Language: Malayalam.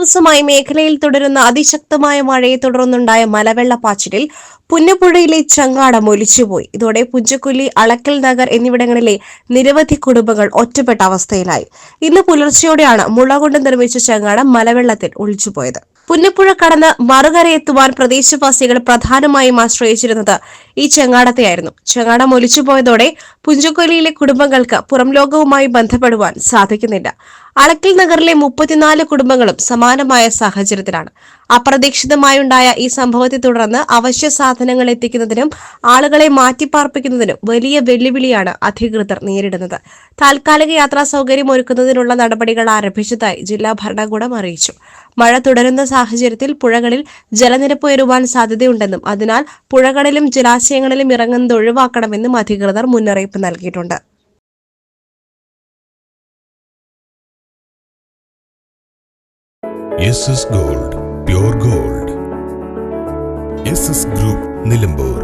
ദിവസമായി മേഖലയിൽ തുടരുന്ന അതിശക്തമായ മഴയെ തുടർന്നുണ്ടായ മലവെള്ളപ്പാച്ചിലിൽ പുന്നപ്പുഴയിലെ ചങ്ങാടം ഒലിച്ചുപോയി. ഇതോടെ പുഞ്ചക്കുല്ലി അളക്കൽ നഗർ എന്നിവിടങ്ങളിലെ നിരവധി കുടുംബങ്ങൾ ഒറ്റപ്പെട്ട അവസ്ഥയിലായി. ഇന്ന് പുലർച്ചെയോടെയാണ് മുള കൊണ്ട് നിർമ്മിച്ച ചങ്ങാടം മലവെള്ളത്തിൽ ഒളിച്ചുപോയത് പുന്നപ്പുഴ കടന്ന് മറുകരയെത്തുവാൻ പ്രദേശവാസികൾ പ്രധാനമായും ആശ്രയിച്ചിരുന്നത് ഈ ചെങ്ങാടത്തെയായിരുന്നു. ചങ്ങാടം ഒലിച്ചുപോയതോടെ പുഞ്ചക്കൊല്ലിയിലെ കുടുംബങ്ങൾക്ക് പുറം ലോകവുമായി ബന്ധപ്പെടുവാൻ സാധിക്കുന്നില്ല. അളക്കൽ നഗറിലെ മുപ്പത്തിനാല് കുടുംബങ്ങളും സമാനമായ സാഹചര്യത്തിലാണ്. അപ്രതീക്ഷിതമായുണ്ടായ ഈ സംഭവത്തെ തുടർന്ന് അവശ്യ സാധനങ്ങൾ എത്തിക്കുന്നതിനും ആളുകളെ മാറ്റിപ്പാർപ്പിക്കുന്നതിനും വലിയ വെല്ലുവിളിയാണ് അധികൃതർ നേരിടുന്നത്. താൽക്കാലിക യാത്രാ സൗകര്യം ഒരുക്കുന്നതിനുള്ള നടപടികൾ ആരംഭിച്ചതായി ജില്ലാ ഭരണകൂടം അറിയിച്ചു. മഴ തുടരുന്ന സാഹചര്യത്തിൽ പുഴകളിൽ ജലനിരപ്പ് ഉയരുവാൻ സാധ്യതയുണ്ടെന്നും അതിനാൽ പുഴകളിലും ജലാശയങ്ങളിലും ഇറങ്ങുന്നത് ഒഴിവാക്കണമെന്നും അധികൃതർ മുന്നറിയിപ്പ് നൽകിയിട്ടുണ്ട്. S S gold pure gold group Nilambur